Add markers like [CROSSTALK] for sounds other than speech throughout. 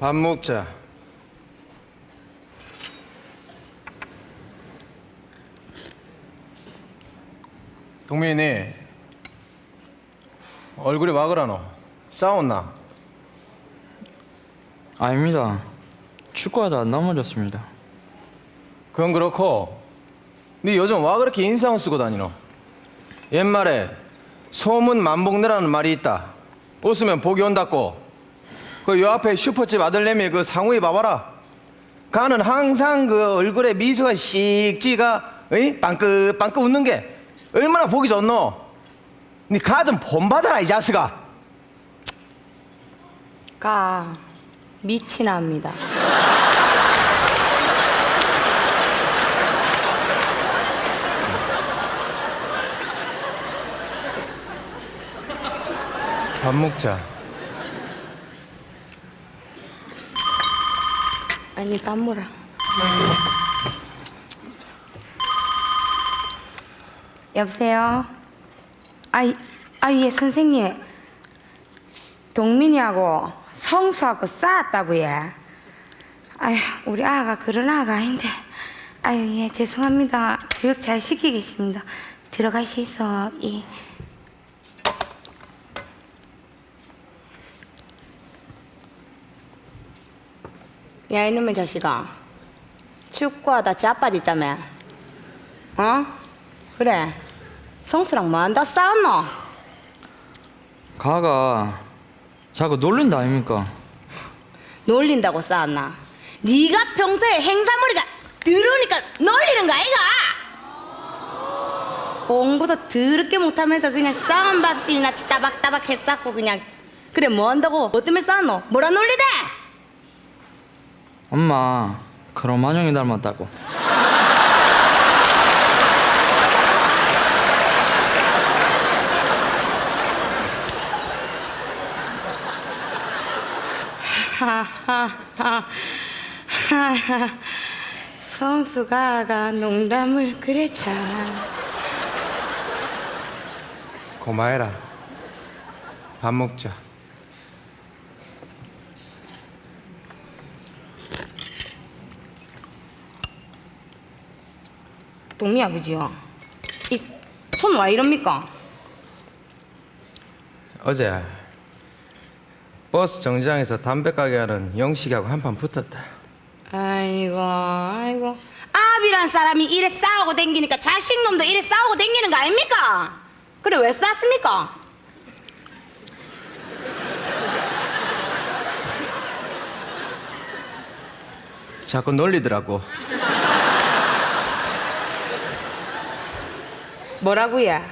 밥 먹자. 동민이 얼굴이 와 그러노? 싸웠나? 아닙니다. 축구하다 넘어졌습니다. 그건 그렇고 네 요즘 와 그렇게 인상을 쓰고 다니노? 옛말에 소문 만복내라는 말이 있다. 웃으면 복이 온다고. 그 요 앞에 슈퍼집 아들내미 그 상우이 봐봐라. 가는 항상 그 얼굴에 미소가 씩지가 어이? 빵긋 빵긋 웃는 게 얼마나 보기 좋노? 네가좀 본받아라 이 자식아. 가 미친아입니다. 밥 먹자. 아니 밥 먹으라. 여보세요. 아이 아예 선생님. 동민이하고 성수하고 싸웠다고 예. 아유 우리 아가 그런 아가 아닌데. 아유 예 죄송합니다. 교육 잘 시키겠습니다. 들어가시소. 예. 야 이놈의 자식아 축구하다 자빠졌다며 어? 그래 성수랑 뭐한다 싸웠노? 가가 자꾸 놀린다 아닙니까? 놀린다고 싸웠나? 네가 평소에 행사머리가 들으니까 놀리는 거 아이가? 공부도 더럽게 못하면서 그냥 싸움박질이나 따박따박 했었고 그냥 그래 뭐 한다고? 뭐 때문에 싸웠노? 뭐라 놀리대? 엄마 크로마뇽이 닮았다고. [LAUGHS] 성수가가 농담을 참 고마해라. 밥 먹자. 동미 아버지요 이손와 이럽니까? 어제 버스 정류장에서 담배 가게 하는 영식이하고 한판 붙었다. 아이고 아이고 아비란 사람이 이래 싸우고 댕기니까 자식놈도 이래 싸우고 댕기는 거 아닙니까? 그래 왜 쌌습니까? 자꾸 놀리더라고. 뭐라고요?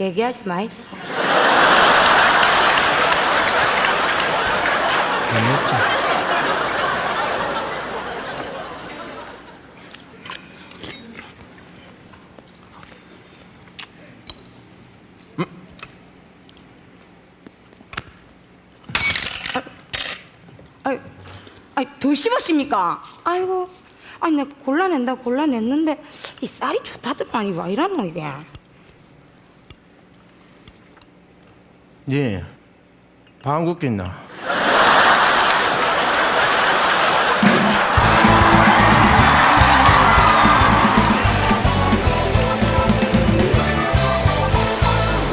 얘기하지 마이소. 밥 먹자. 아이 덜 씹으십니까? 아이고, 아니 내가 골라낸다 골라냈는데 이 쌀이 좋다더만 이와 이러노 이게. 예. 방귀 낀나.